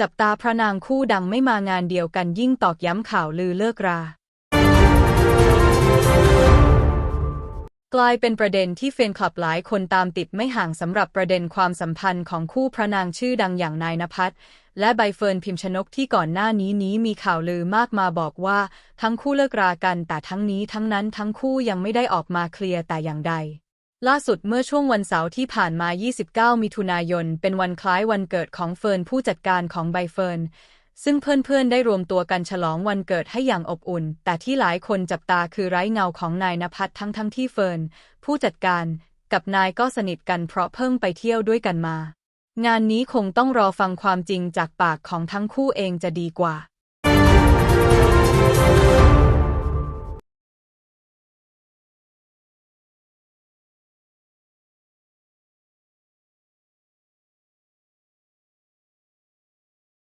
จับตาพระนางคู่ดังไม่มางานเดียวกันยิ่งตอกย้ำข่าวลือเลิกรา กลายเป็นประเด็นที่แฟนคลับหลายคนตามติดไม่ห่างสำหรับประเด็นความสัมพันธ์ของคู่พระนางชื่อดังอย่างนายนภัสและใบเฟิร์นพิมชนกที่ก่อนหน้านี้นี้มีข่าวลือมากมาบอกว่า ทั้งคู่เลิกรากันแต่ทั้งนี้ทั้งนั้นทั้งคู่ยังไม่ได้ออกมาเคลียร์แต่อย่างใด ล่าสุดเมื่อช่วงวันเสาร์ที่ผ่านมา 29 มิถุนายน เป็นวันคล้ายวันเกิดของเฟิร์นผู้จัดการของใบเฟิร์น ซึ่งเพื่อนๆ ได้รวมตัวกันฉลองวันเกิดให้อย่างอบอุ่น แต่ที่หลายคนจับตาคือไร้เงาของนายนภัสทั้งทั้งๆที่เฟิร์น ผู้จัดการกับนายก็สนิทกันเพราะเพิ่งไปเที่ยวด้วยกันมา งานนี้คงต้องรอฟังความจริงจากปากของทั้งคู่เองจะดีกว่า